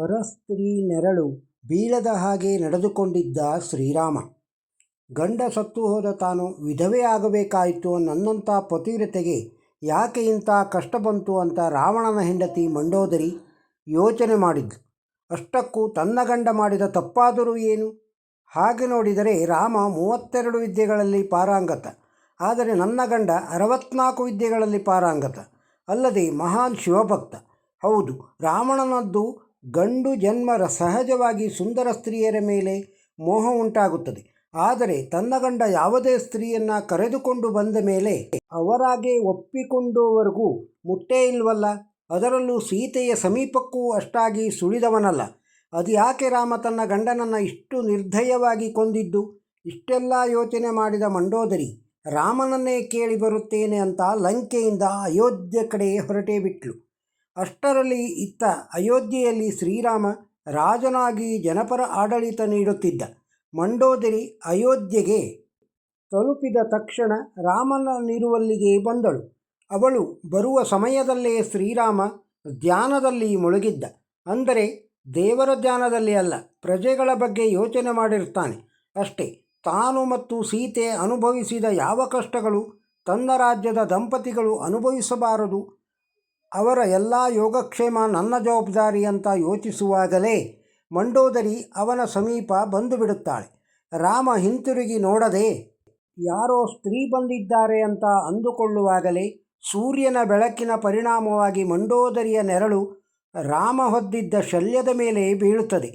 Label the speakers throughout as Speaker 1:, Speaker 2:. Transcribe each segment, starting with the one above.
Speaker 1: ಪರಸ್ತ್ರೀ ನೆರಳು ಬೀಳದ ಹಾಗೆ ನಡೆದುಕೊಂಡಿದ್ದ ಶ್ರೀರಾಮ. ಗಂಡ ಸತ್ತು ಹೋದ ತಾನು ವಿಧವೆ ಆಗಬೇಕಾಯಿತು ನನ್ನಂಥ ಪತಿವ್ರತೆಗೆ ಯಾಕೆ ಇಂಥ ಕಷ್ಟ ಬಂತು ಅಂತ ರಾವಣನ ಹೆಂಡತಿ ಮಂಡೋದರಿ ಯೋಚನೆ ಮಾಡಿದ್ಳು ಅಷ್ಟಕ್ಕೂ ತನ್ನ ಗಂಡ ಮಾಡಿದ ತಪ್ಪಾದರೂ ಏನು? ಹಾಗೆ ನೋಡಿದರೆ ರಾಮ ಮೂವತ್ತೆರಡು ವಿದ್ಯೆಗಳಲ್ಲಿ ಪಾರಾಂಗತ, ಆದರೆ ನನ್ನ ಗಂಡ ಅರವತ್ನಾಲ್ಕು ವಿದ್ಯೆಗಳಲ್ಲಿ ಪಾರಾಂಗತ, ಅಲ್ಲದೆ ಮಹಾನ್ ಶಿವಭಕ್ತ. ಹೌದು, ರಾವಣನದ್ದು ಗಂಡು ಜನ್ಮ ಸಹಜವಾಗಿ ಸುಂದರ ಸ್ತ್ರೀಯರ ಮೇಲೆ ಮೋಹ ಉಂಟಾಗುತ್ತದೆ. ಆದರೆ ತನ್ನ ಗಂಡ ಯಾವುದೇ ಸ್ತ್ರೀಯನ್ನು ಕರೆದುಕೊಂಡು ಬಂದ ಮೇಲೆ ಅವರಾಗೆ ಒಪ್ಪಿಕೊಂಡವರೆಗೂ ಮುಟ್ಟೇ ಇಲ್ವಲ್ಲ? ಅದರಲ್ಲೂ ಸೀತೆಯ ಸಮೀಪಕ್ಕೂ ಅಷ್ಟಾಗಿ ಸುಳಿದವನಲ್ಲ. ಅದು ಯಾಕೆ ರಾಮ ತನ್ನ ಗಂಡನನ್ನು ಇಷ್ಟು ನಿರ್ಧಯವಾಗಿ ಕೊಂದಿದ್ದು? ಇಷ್ಟೆಲ್ಲ ಯೋಚನೆ ಮಾಡಿದ ಮಂಡೋದರಿ, ರಾಮನನ್ನೇ ಕೇಳಿ ಬರುತ್ತೇನೆ ಅಂತ ಲಂಕೆಯಿಂದ ಅಯೋಧ್ಯೆ ಕಡೆ ಹೊರಟೇ ಬಿಟ್ಲು. ಅಷ್ಟರಲ್ಲಿ ಇತ್ತ ಅಯೋಧ್ಯೆಯಲ್ಲಿ ಶ್ರೀರಾಮ ರಾಜನಾಗಿ ಜನಪರ ಆಡಳಿತ ನೀಡುತ್ತಿದ್ದ. ಮಂಡೋದರಿ ಅಯೋಧ್ಯೆಗೆ ತಲುಪಿದ ತಕ್ಷಣ ರಾಮನನಿರುವಲ್ಲಿಗೆ ಬಂದಳು. ಅವಳು ಬರುವ ಸಮಯದಲ್ಲೇ ಶ್ರೀರಾಮ ಧ್ಯಾನದಲ್ಲಿ ಮುಳುಗಿದ್ದ. ಅಂದರೆ ದೇವರ ಧ್ಯಾನದಲ್ಲಿ ಅಲ್ಲ, ಪ್ರಜೆಗಳ ಬಗ್ಗೆ ಯೋಚನೆ ಮಾಡಿರ್ತಾನೆ. ಅಷ್ಟೇ, ತಾನು ಮತ್ತು ಸೀತೆ ಅನುಭವಿಸಿದ ಯಾವ ಕಷ್ಟಗಳು ತನ್ನ ರಾಜ್ಯದ ದಂಪತಿಗಳು ಅನುಭವಿಸಬಾರದು ಅವರ ಎಲ್ಲ ಯೋಗಕ್ಷೇಮ ನನ್ನ ಜವಾಬ್ದಾರಿ ಅಂತ ಯೋಚಿಸುವಾಗಲೇ ಮಂಡೋದರಿ ಅವನ ಸಮೀಪ ಬಂದು ಬಿಡುತ್ತಾಳೆ. ರಾಮ ಹಿಂತಿರುಗಿ ನೋಡದೆ, ಯಾರೋ ಸ್ತ್ರೀ ಬಂದಿದ್ದಾರೆ ಅಂತ ಅಂದುಕೊಳ್ಳುವಾಗಲೇ ಸೂರ್ಯನ ಬೆಳಕಿನ ಪರಿಣಾಮವಾಗಿ ಮಂಡೋದರಿಯ ನೆರಳು ರಾಮ ಹೊದ್ದಿದ್ದ ಶಲ್ಯದ ಮೇಲೆ ಬೀಳುತ್ತದೆ.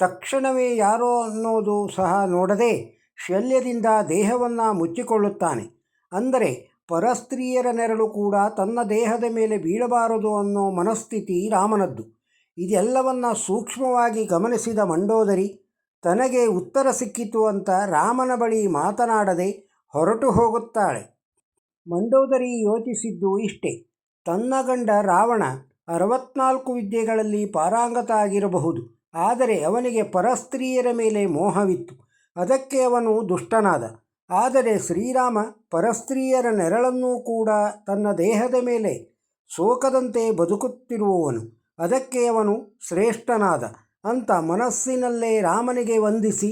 Speaker 1: ತಕ್ಷಣವೇ ಯಾರೋ ಅನ್ನೋದು ಸಹ ನೋಡದೆ ಶಲ್ಯದಿಂದ ದೇಹವನ್ನು ಮುಚ್ಚಿಕೊಳ್ಳುತ್ತಾನೆ. ಅಂದರೆ ಪರಸ್ತ್ರೀಯರ ನೆರಳು ಕೂಡ ತನ್ನ ದೇಹದ ಮೇಲೆ ಬೀಳಬಾರದು ಅನ್ನೋ ಮನಸ್ಥಿತಿ ರಾಮನದ್ದು. ಇದೆಲ್ಲವನ್ನ ಸೂಕ್ಷ್ಮವಾಗಿ ಗಮನಿಸಿದ ಮಂಡೋದರಿ, ತನಗೆ ಉತ್ತರ ಸಿಕ್ಕಿತು ಅಂತ ರಾಮನ ಬಳಿ ಮಾತನಾಡದೆ ಹೊರಟು ಹೋಗುತ್ತಾಳೆ. ಮಂಡೋದರಿ ಯೋಚಿಸಿದ್ದು ಇಷ್ಟೇ. ತನ್ನ ಗಂಡ ರಾವಣ ಅರವತ್ನಾಲ್ಕು ವಿದ್ಯೆಗಳಲ್ಲಿ ಪಾರಾಂಗತ ಆಗಿರಬಹುದು ಆದರೆ ಅವನಿಗೆ ಪರಸ್ತ್ರೀಯರ ಮೇಲೆ ಮೋಹವಿತ್ತು. ಅದಕ್ಕೆ ಅವನು ದುಷ್ಟನಾದ. ಆದರೆ ಶ್ರೀರಾಮ ಪರಸ್ತ್ರೀಯರ ನೆರಳನ್ನೂ ಕೂಡ ತನ್ನ ದೇಹದ ಮೇಲೆ ಶೋಕದಂತೆ ಬದುಕುತ್ತಿರುವವನು. ಅದಕ್ಕೆ ಅವನು ಶ್ರೇಷ್ಠನಾದ ಅಂತ ಮನಸ್ಸಿನಲ್ಲೇ ರಾಮನಿಗೆ ವಂದಿಸಿ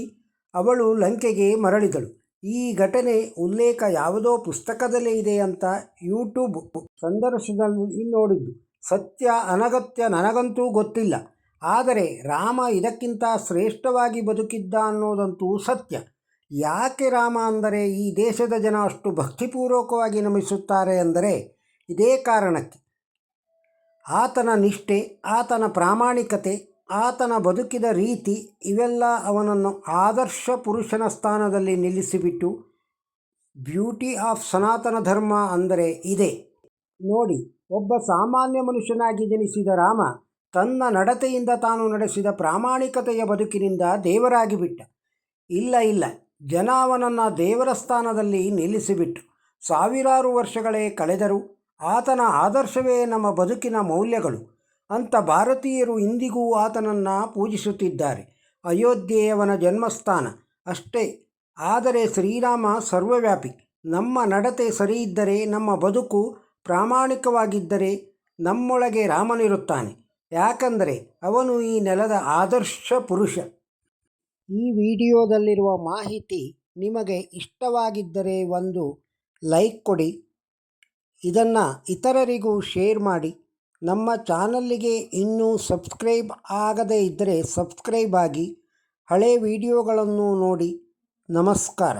Speaker 1: ಅವಳು ಲಂಕೆಗೆ ಮರಳಿದಳು. ಈ ಘಟನೆ ಉಲ್ಲೇಖ ಯಾವುದೋ ಪುಸ್ತಕದಲ್ಲೇ ಇದೆ ಅಂತ ಯೂಟ್ಯೂಬ್ ಸಂದರ್ಶನದಲ್ಲಿ ನೋಡಿದ್ದು. ಸತ್ಯ ಅನಗತ್ಯ ನನಗಂತೂ ಗೊತ್ತಿಲ್ಲ. ಆದರೆ ರಾಮ ಇದಕ್ಕಿಂತ ಶ್ರೇಷ್ಠವಾಗಿ ಬದುಕಿದ್ದ ಅನ್ನೋದಂತೂ ಸತ್ಯ. ಯಾಕೆ ರಾಮ ಅಂದರೆ ಈ ದೇಶದ ಜನ ಅಷ್ಟು ಭಕ್ತಿಪೂರ್ವಕವಾಗಿ ನಮಿಸುತ್ತಾರೆ ಅಂದರೆ ಇದೇ ಕಾರಣಕ್ಕೆ. ಆತನ ನಿಷ್ಠೆ, ಆತನ ಪ್ರಾಮಾಣಿಕತೆ, ಆತನ ಬದುಕಿದ ರೀತಿ ಇವೆಲ್ಲ ಅವನನ್ನು ಆದರ್ಶ ಪುರುಷನ ಸ್ಥಾನದಲ್ಲಿ ನಿಲ್ಲಿಸಿಬಿಟ್ಟು ಬ್ಯೂಟಿ ಆಫ್ ಸನಾತನ ಧರ್ಮ ಅಂದರೆ ಇದೆ. ನೋಡಿ, ಒಬ್ಬ ಸಾಮಾನ್ಯ ಮನುಷ್ಯನಾಗಿ ಜನಿಸಿದ ರಾಮ ತನ್ನ ನಡತೆಯಿಂದ ತಾನು ನಡೆಸಿದ ಪ್ರಾಮಾಣಿಕತೆಯ ಬದುಕಿನಿಂದ ದೇವರಾಗಿಬಿಟ್ಟ. ಇಲ್ಲ ಇಲ್ಲ ಜನ ಅವನನ್ನು ದೇವರ ಸ್ಥಾನದಲ್ಲಿ ನಿಲ್ಲಿಸಿಬಿಟ್ಟು ಸಾವಿರಾರು ವರ್ಷಗಳೇ ಕಳೆದರೂ ಆತನ ಆದರ್ಶವೇ ನಮ್ಮ ಬದುಕಿನ ಮೌಲ್ಯಗಳು. ಅಂತ ಭಾರತೀಯರು ಇಂದಿಗೂ ಆತನನ್ನು ಪೂಜಿಸುತ್ತಿದ್ದಾರೆ. ಅಯೋಧ್ಯೆಯವನ ಜನ್ಮಸ್ಥಾನ. ಅಷ್ಟೇ. ಆದರೆ ಶ್ರೀರಾಮ ಸರ್ವವ್ಯಾಪಿ. ನಮ್ಮ ನಡತೆ ಸರಿಯಿದ್ದರೆ, ನಮ್ಮ ಬದುಕು ಪ್ರಾಮಾಣಿಕವಾಗಿದ್ದರೆ ನಮ್ಮೊಳಗೆ ರಾಮನಿರುತ್ತಾನೆ. ಯಾಕಂದರೆ ಅವನು ಈ ನೆಲದ ಆದರ್ಶ ಪುರುಷ. ಈ ವಿಡಿಯೋದಲ್ಲಿರುವ ಮಾಹಿತಿ ನಿಮಗೆ ಇಷ್ಟವಾಗಿದ್ದರೆ ಒಂದು ಲೈಕ್ ಕೊಡಿ. ಇದನ್ನು ಇತರರಿಗೂ ಶೇರ್ ಮಾಡಿ. ನಮ್ಮ ಚಾನಲ್ಲಿಗೆ ಇನ್ನೂ ಸಬ್ಸ್ಕ್ರೈಬ್ ಆಗದೇ ಇದ್ದರೆ ಸಬ್ಸ್ಕ್ರೈಬ್ ಆಗಿ. ಹಳೆ ವಿಡಿಯೋಗಳನ್ನು ನೋಡಿ. ನಮಸ್ಕಾರ.